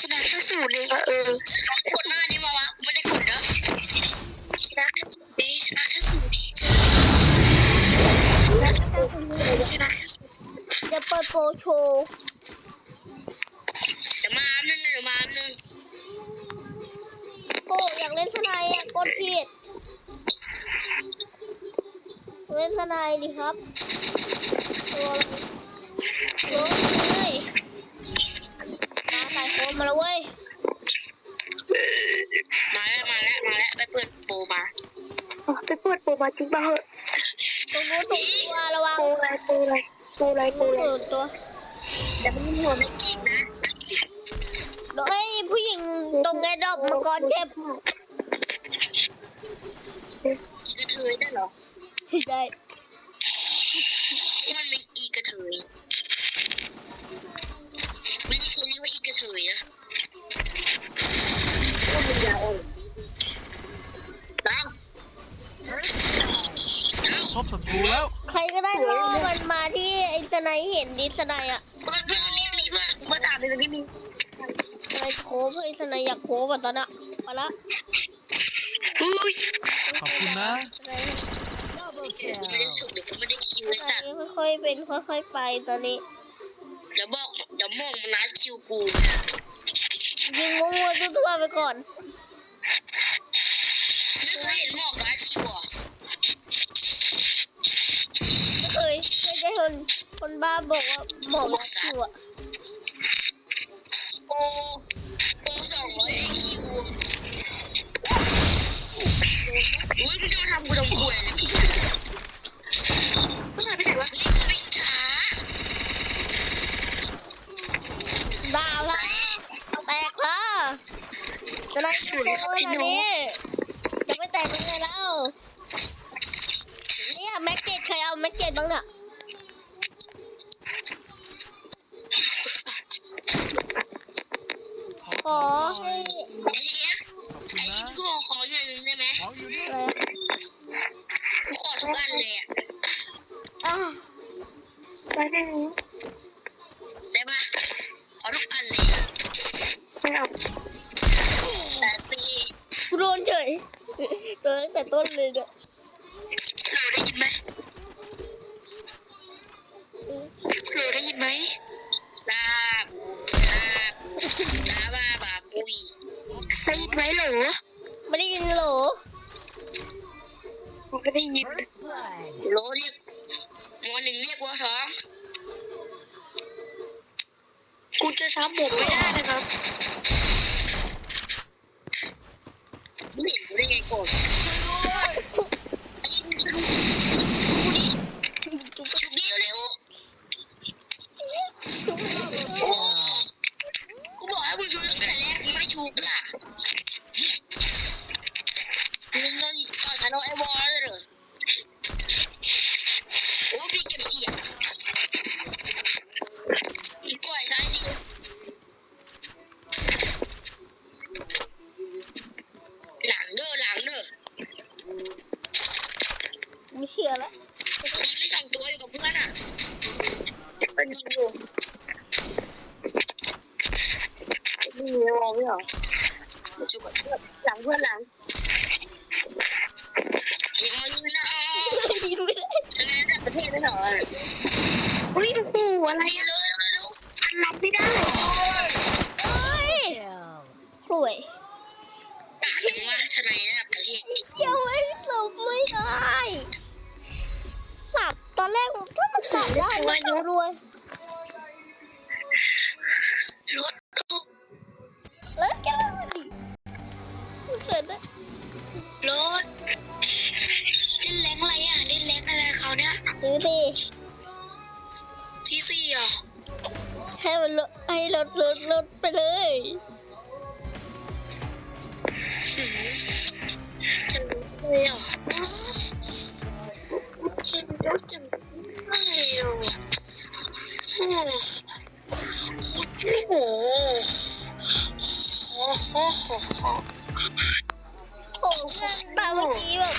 ชนะแค่ศูนย์เองอะเออกดหน้านี้มาวะไม่ได้กดเนอะชนะแค่ศูนย์เองชนะแค่ศูนย์เองชนะแค่ศูนย์จะเปิดโปรโชว์เดี๋ยวมาหนึ่งเดี๋ยวมาหนึ่งโอ้อยากเล่นสไนด์อะกดผิด เล่นสไนด์ดิครับตัวตัว เลยมาใส่โคนมาแล้วเว้ย มาแล้วมาแล้วมาแล้วไปเปิดโปรมาไปเปิดโปรมาจริงป่ะเหอะตรงนู้นตรงตัวระวังโปรอะไรโปรอะไรโปรอะไรโปรอะไรเปิดตัวแต่ไม่หัวไม่กิ่งนะเอ้ยผู้หญิงตรงไอ้ดอกมังกรเจ็บอีกระเทยได้เหรอได้มันเป็นอีกระเทย ยาวอ่อนดาวดาวพบศัตรูแล้ว ใครก็ได้ล่อมันมาที่ไอ้สไนด์เห็นดิสไนด์อะเปิดเพื่อนนี่นี่มามาด่าเลยนี่นี่สไนด์โคบไอ้สไนด์อยากโคบอะตอนน่ะมาละอุ้ยขอบคุณนะสไนด์กูไม่ได้สุกเดี๋ยวกูไม่ได้คิวไอ้สไนสัตว์ด์ค่อยๆเป็นค่อยๆไปตอนนี้เดี๋ยวบอกเดี๋ยวมองมันนัดคิวกู ยิงมัวๆทั่วๆไปก่อนไม่เคยเห็นหมอกนัดคิวอะไม่เคยไม่ได้คนคนบ้าบอกว่าหมอมาคิวอะ ขอให้ไอ้เนี้ยไอ้นี่กูขอขออย่างหนึงได้ไหมของอยู่นี่อะไรกูขอทุกอันเลยอะอะไปได้ไหมได้ปะขอทุกอันเลยไม่เอาแต่ปีกูโดนเฉยโดนตั้งแต่ต้นเลยเนี่ยเราได้ยินไหมเราได้ยินไหมลาบ ได้ยินไหมเหรอไม่ได้ยินโหลผมก็ได้ยินโลเรียกมหนึ่งเรียกว่าสองกูจะซ้ำผมไม่ได้นะครับไม่เห็นกูได้ไงก่อนอันนี้มึงดูดูดิชุบเดียวเร็วโอ้กูบอกให้มึงชูตั้งแต่แรกมึงไม่ชูล่ะมึงนั่นตอนฉันเอาไอ้บอลเลยเหรอโอ้พี่เก็บเสียงอีกปล่อยซ้ายดิ หลังเด้อหลังเด้อ ไม่เชื่อแล้ว ตอนนี้ไม่สองตัวอยู่กับเพื่อนอะ มันยิงอยู่ไม่มีอะไรไม่หรอ อยู่กับเพื่อน หลังเพื่อนหลัง ยิงมายิงนะ ยิงไม่ได้ ชนะจากประเทศได้เหรอ อุ้ยโอะไรไปเลยเลยลูกอันรับไม่ได้เอ้ยกล้วยตาถึงว่าชนะจากประเทศเชี่ยวไอ้สับไม่ได้สับตอนแรกถ้ามันสับได้มันจะรวยรถแล้วแกเล่นมันดิเสร็จแล้วรถเล่นแรงอะไรอะเล่นแรงอะไรเขาเนี่ยซื้อดิ ให้มันลดให้ลดลดลดไปเลยฉันรู้เลยอะฉันรู้จังไม่เลยโอ้โหโอ้โหโอ้โหโอ้เพื่อนตามเมื่อกี้แบบ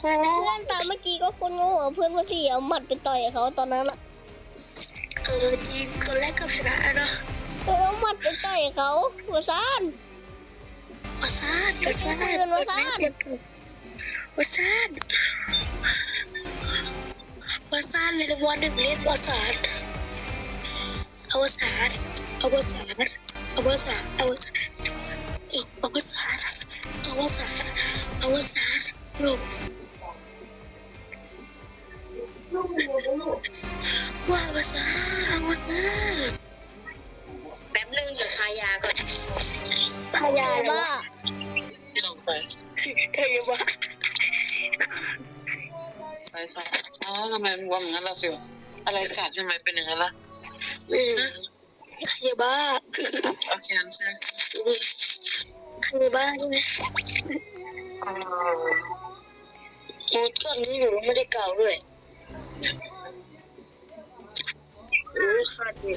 เพื่อนตามเมื่อกี้ก็คนโง่อะเพื่อนมาสี่เอาหมัดไปต่อยเขาตอนนั้นอะ เออจริงคนแรกกับชนะเนาะเออเอาหมัดไปต่อยเขาหัวซ่านวาซานวาซานเพื่อนวาซานวาซานวาซานเลยวันหนึ่งเล่นวาซานอวสานอวสานอวสานอวสานอวสานอวสานอวสานลูกานอวสานแป๊บนึงเดี๋ยวทายาก่อนทายาเล้วว่าลงไปเธอว่าไปใช่อ๋อทำไมบวมอย่างนั้นล่ะฟิวอะไรกัดทำไมเป็นอย่างนั้นล่ะอืมพยาบ้าโอเคอันเชื่อพยาบ้าใช่ไหมมูดก่อนที่หนูไม่ได้เก่าด้วย เออขาดเลย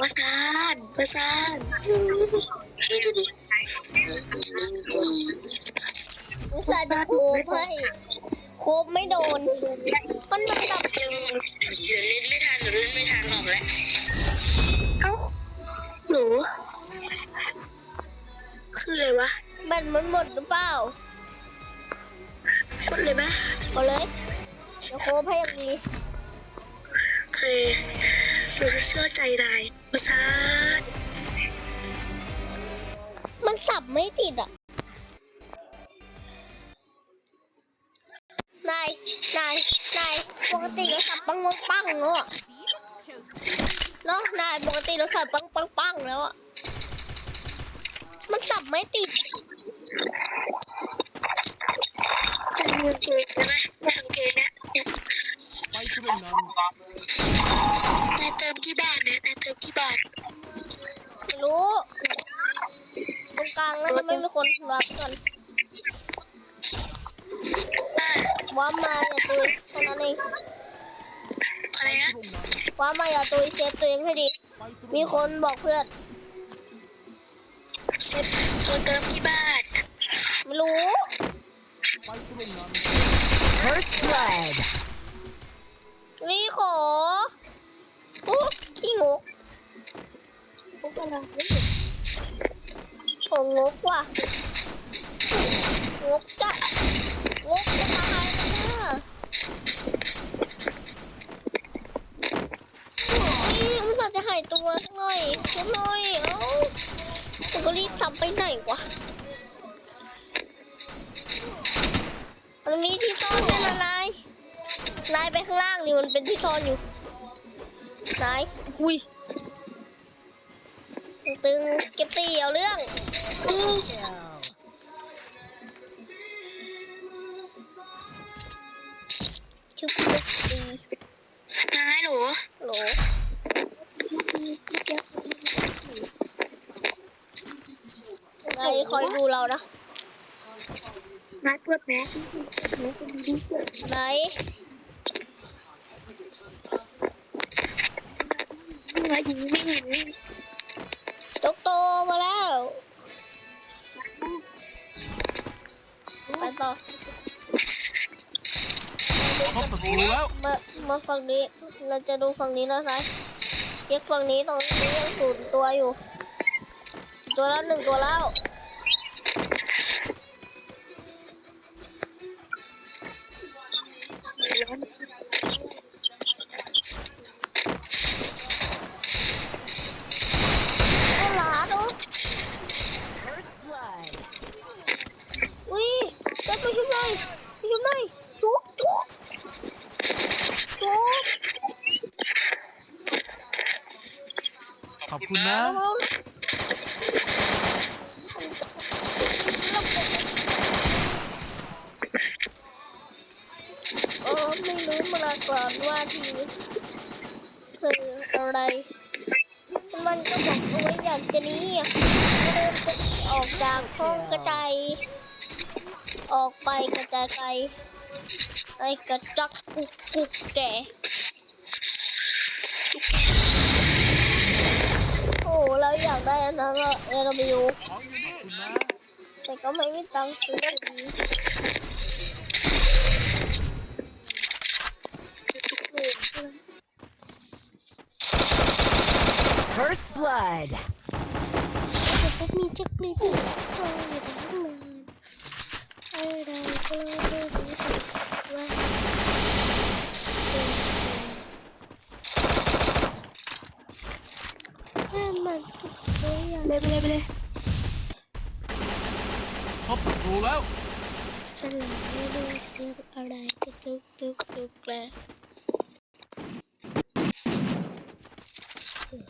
วาซานวาซานดูดิอุตส่าห์จะโคบให้โคบไม่โดน มันมันกลับยังเดี๋ยวเล่นไม่ทันเดี๋ยวเล่นไม่ทันหรอกแหละเอ้าหนูคืออะไรวะแบตมันหมดหรือเปล่ากดเลยไหมเอา เลยจะโคบให้อย่างดีโอเคหนูจะเชื่อใจนายประสานมันสับไม่ติดอะ นาย นาย นาย ปกติเราสับปังปังปังเนอะเนาะนายปกติเราสับปังปังปังแล้วอะ มันสับไม่ติดแต่เงิน น่ำนายเติมกี่บาทเนี่ยนายเติมกี่บาทไม่รู้ตรงกลางน่าจะไม่มีคนรับกันอ่าว้ามาอย่าตุยแค่นั้นเองอะไรนะว้ามาอย่าตุยเซฟตัวเองให้ดี มีคนบอกเพื่อนเซ็ตตัวเติมกี่บาทไม่รู้ไปกระหน่ First blood. นี่ขอปุ๊บขี้งกปุ๊บอะไรโอ้งกว่ะงกจะงกจะตายแล้วนะนี่อุตส่าห์จะหายตัวสักหน่อยสักหน่อยเอ้าผมก็รีบทำไปไหนวะมันมีที่ซ่อนนะ นายนายไปข้างล่างนี่มันเป็นที่ซ่อนอยู่นายหุยตึงเก็บตีเอาเรื่องชุบเก็บตีนายหนูโหลนายคอยดูเรานะนายเปิดแมสไหน นายยิงวิ่งวิ่งจกโตมาแล้วไปต่อำพบศัตรูแล้วมามาฝั่งนี้ เราจะดูฝั่งนี้นะคะเรียกฝั่งนี้ตรงนี้ยังสูญตัวอยู่ ตัวแล้วหนึ่งตัวแล้ว คุณนะเออไม่รู้มาก่อนว่าทีคืออะไรมันก็บอกเอาไว้อยากจะหนี้อะก็เดินไปออกจากห้องกระจายออกไปกระจายไปไอ้กระจักกุกกุกแก แล้วอยากได้อันนั้นเอลบิวแต่ก็ไม่มีตังค์ซื้อดี First blood. ก็ทุกทุกทุกแล้วกลุ่ม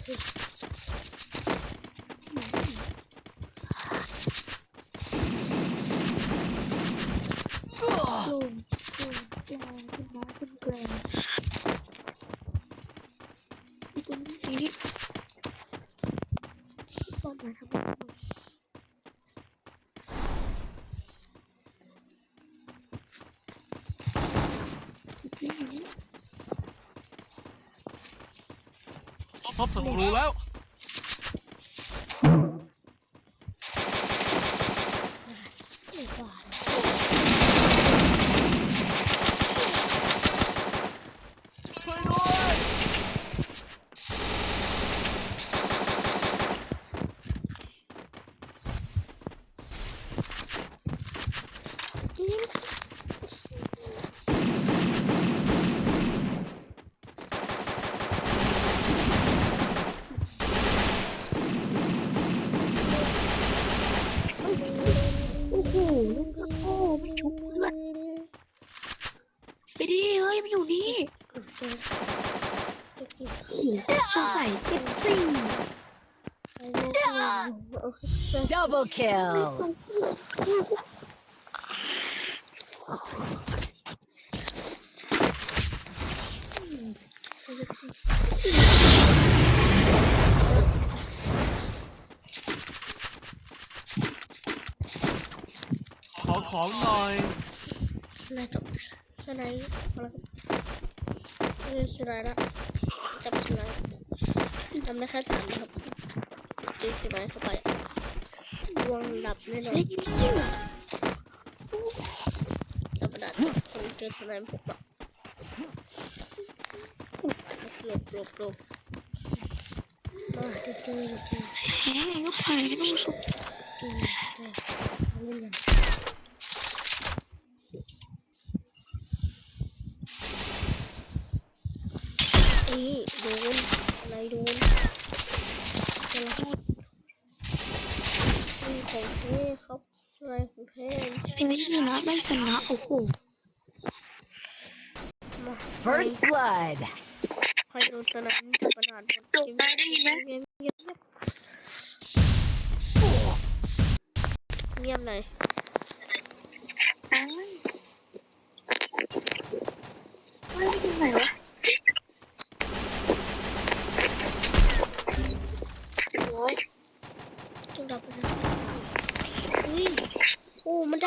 กลุ่มแกลงขึ้นมาขึ้นแกงนี่ตรงนี้ตรงนี้ต้องมาทำอะไร พบศัตรูแล้ว ไม่กว่า ช่วยด้วย โอ้โหลูกโอ้มันชุบเพื่อนไปดิเฮ้ยมันอยู่นี่ จะกิน สงสัยเจ็บจริงอะไรก็ Double kill. ขอของหน่อย สไนด์กับสไนด์อะไรครับนี่สไนด์ละจับสไนด์ ทำได้แค่สามนะครับตีสไนด์เข้าไปดวงดับแน่นอนธรรมดาคนเจอสไนด์พวกแบบหลบหลบหลบมาดูเจอดูเจอแหงก็ผ่านไม่ต้องสุดูเล่นกันนี่โดน อะไรโดนอะไรนี่ของเท่ครับอะไรของเท่เป็นวิธีนะไม่ชนะโอ้โห First blood. ใครโดนสนามจับประดานเงียบเงียบเงียบหน่อยอ้าวเฮ้ยเป็นวะ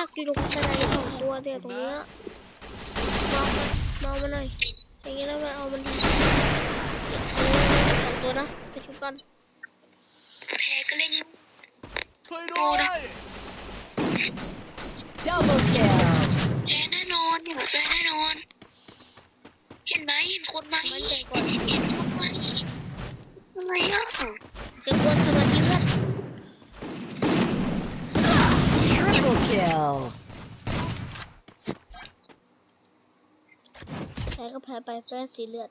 ดักอยู่ตรงสนามสองตัวเดียวตรงเนี้ยมามามาหน่อยอย่างงี้แล้วมาเอามันสองตัวนะไปชุบกันแพ้ก็เล่นช่วยด้วย Double kill. แพ้แน่นอนเนี่ยแพ้แน่นอน เห็นไหมเห็นคนไหมมันใจก่อนเห็นคนไหมอะไรอะจะกวนสมาธิเพื่อน Triple kill. ใช้ก็แพ้ไปแพ้สีเลือด